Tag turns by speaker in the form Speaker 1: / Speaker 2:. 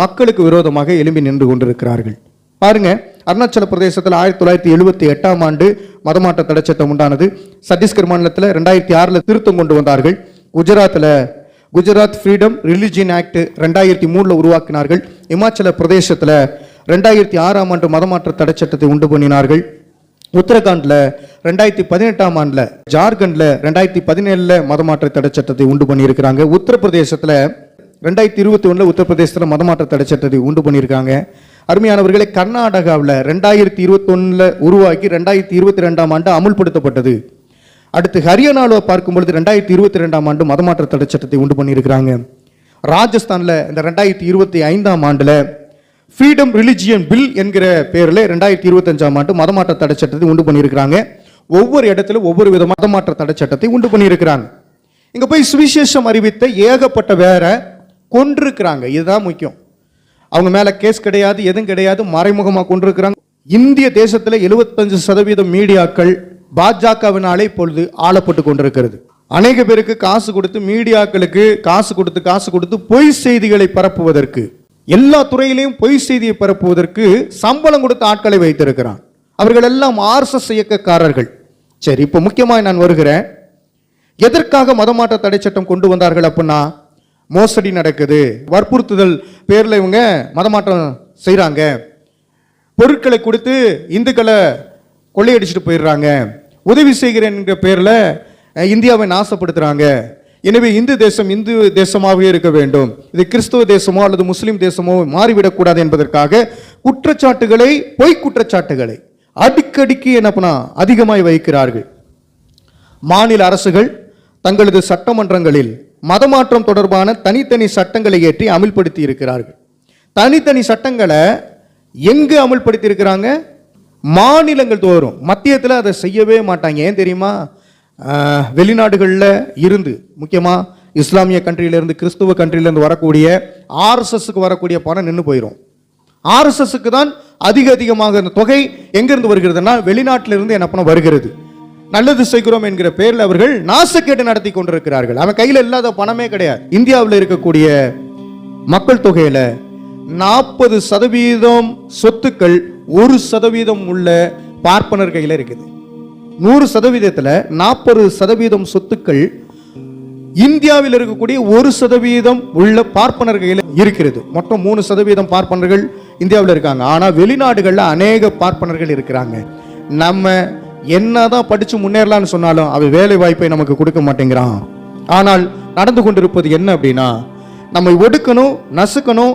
Speaker 1: மக்களுக்கு விரோதமாக எழும்பி நின்று கொண்டிருக்கிறார்கள். பாருங்க அருணாச்சல பிரதேசத்தில் ஆயிரத்தி தொள்ளாயிரத்தி எழுபத்தி எட்டாம் ஆண்டு மதமாற்ற தடை சட்டம் உண்டானது. சத்தீஸ்கர் மாநிலத்தில் ரெண்டாயிரத்தி ஆறில் திருத்தம் கொண்டு வந்தார்கள். குஜராத்தில் குஜராத் ஃப்ரீடம் ரிலிஜியன் ஆக்ட் ரெண்டாயிரத்தி மூணில் உருவாக்கினார்கள். இமாச்சல பிரதேசத்தில் ரெண்டாயிரத்தி ஆறாம் ஆண்டு மதமாற்ற தடை சட்டத்தை உண்டு பண்ணினார்கள். உத்தரகாண்ட்ல ரெண்டாயிரத்தி பதினெட்டாம் ஆண்டில் ஜார்க்கண்ட்ல ரெண்டாயிரத்தி பதினேழில் மதமாற்ற தடை சட்டத்தை உண்டு பண்ணியிருக்கிறாங்க. உத்தரப்பிரதேசத்தில் ரெண்டாயிரத்தி இருபத்தி ஒன்றில் உத்தரப்பிரதேசத்தில் மதமாற்ற தடை சட்டத்தை உண்டு பண்ணியிருக்காங்க. அருமையானவர்களே கர்நாடகாவில் ரெண்டாயிரத்தி இருபத்தொன்னில் உருவாக்கி ரெண்டாயிரத்தி இருபத்தி ரெண்டாம் ஆண்டு அமுல்படுத்தப்பட்டது. அடுத்து ஹரியானாவில் பார்க்கும் பொழுது ரெண்டாயிரத்தி இருபத்தி ரெண்டாம் ஆண்டு மதமாற்ற தடை சட்டத்தை உண்டு பண்ணியிருக்கிறாங்க. ராஜஸ்தானில் இந்த ரெண்டாயிரத்தி இருபத்தி ஐந்தாம் ஆண்டில் ஃப்ரீடம் ரிலிஜியன் பில் என்கிற பேரில் ரெண்டாயிரத்தி இருபத்தஞ்சாம் ஆண்டு மதமாற்ற தடை சட்டத்தை உண்டு பண்ணியிருக்கிறாங்க. ஒவ்வொரு இடத்துல ஒவ்வொரு வித மதமாற்ற தடை சட்டத்தை உண்டு பண்ணியிருக்கிறாங்க. இங்கே போய் சுவிசேஷம் அறிவித்த ஏகப்பட்ட வேற கொண்டிருக்கிறாங்க இதுதான் முக்கியம். அவங்க மேலே கேஸ் கிடையாது எதுவும் கிடையாது மறைமுகமாக கொண்டிருக்கிறாங்க இந்திய தேசத்தில் எழுபத்தஞ்சு சதவீதம் மீடியாக்கள் பாஜகவினாலே இப்பொழுது ஆளப்பட்டு கொண்டிருக்கிறது. அநேக பேருக்கு காசு கொடுத்து மீடியாக்களுக்கு காசு கொடுத்து காசு கொடுத்து பொய் செய்திகளை பரப்புவதற்கு எல்லா துறையிலையும் பொய் செய்தியை பரப்புவதற்கு சம்பளம் கொடுத்த ஆட்களை வைத்திருக்கிறான். அவர்கள் எல்லாம் ஆர்எஸ்எஸ் இயக்கக்காரர்கள். சரி இப்போ முக்கியமாக நான் வருகிறேன். எதற்காக மதமாற்ற தடை சட்டம் கொண்டு வந்தார்கள் அப்படின்னா மோசடி நடக்குது. வற்புறுத்துதல் பேரில் இவங்க மதமாற்றம் செய்கிறாங்க பொருட்களை கொடுத்து இந்துக்களை கொள்ளையடிச்சிட்டு போயிடுறாங்க. உதவி செய்கிறேன் பேரில் இந்தியாவை நாசப்படுத்துகிறாங்க எனவே இந்து தேசம் இந்து தேசமாகவே இருக்க வேண்டும். இது கிறிஸ்துவ தேசமோ அல்லது முஸ்லீம் தேசமோ மாறிவிடக்கூடாது என்பதற்காக குற்றச்சாட்டுகளை பொய் குற்றச்சாட்டுகளை அடிக்கடிக்கு என்ன பண்ணா அதிகமாய் வைக்கிறார்கள். மாநில அரசுகள் தங்களது சட்டமன்றங்களில் மதமாற்றம் தொடர்பான தனித்தனி சட்டங்களை ஏற்றி அமல்படுத்தி இருக்கிறார்கள் தனித்தனி சட்டங்களை எங்கு அமல்படுத்தி இருக்கிறாங்க மாநிலங்கள் தோறும். மத்தியத்தில் அதை செய்யவே மாட்டாங்க. ஏன் தெரியுமா? வெளிநாடுகளில் இருந்து முக்கியமாக இஸ்லாமிய கண்ட்ரியிலேருந்து கிறிஸ்துவ கண்ட்ரியிலேருந்து வரக்கூடிய ஆர்எஸ்எஸ்க்கு வரக்கூடிய பணம் நின்று போயிடும் ஆர்எஸ்எஸ்க்கு தான் அதிக அதிகமாக இந்த தொகை எங்கேருந்து வருகிறதுனா வெளிநாட்டிலிருந்து என்ன பணம் வருகிறது? நல்லது செய்கிறோம் என்கிற பேரில் அவர்கள் நாசக்கேட்டு நடத்தி கொண்டிருக்கிறார்கள். அவன் கையில் இல்லாத பணமே கிடையாது. இந்தியாவில் இருக்கக்கூடிய மக்கள் தொகையில நாற்பது சதவீதம் சொத்துக்கள் ஒரு சதவீதம் உள்ள பார்ப்பனர் கையில் இருக்குது. நூறு சதவீதத்தில் நாற்பது சதவீதம் சொத்துக்கள் இந்தியாவில் இருக்கக்கூடிய ஒரு சதவீதம் உள்ள பார்ப்பனர் கையில் இருக்கிறது. மொத்தம் மூணு சதவீதம் பார்ப்பனர்கள் இந்தியாவில் இருக்காங்க. ஆனால் வெளிநாடுகளில் அநேக பார்ப்பனர்கள் இருக்கிறாங்க. நம்ம என்னதான் படிச்சு முன்னேறலாம்னு சொன்னாலும் அவன் வேலை வாய்ப்பை நமக்கு கொடுக்க மாட்டேங்கிறான். ஆனால் நடந்து கொண்டிருப்பது என்ன அப்படின்னா நம்மை ஒடுக்கணும் நசுக்கணும்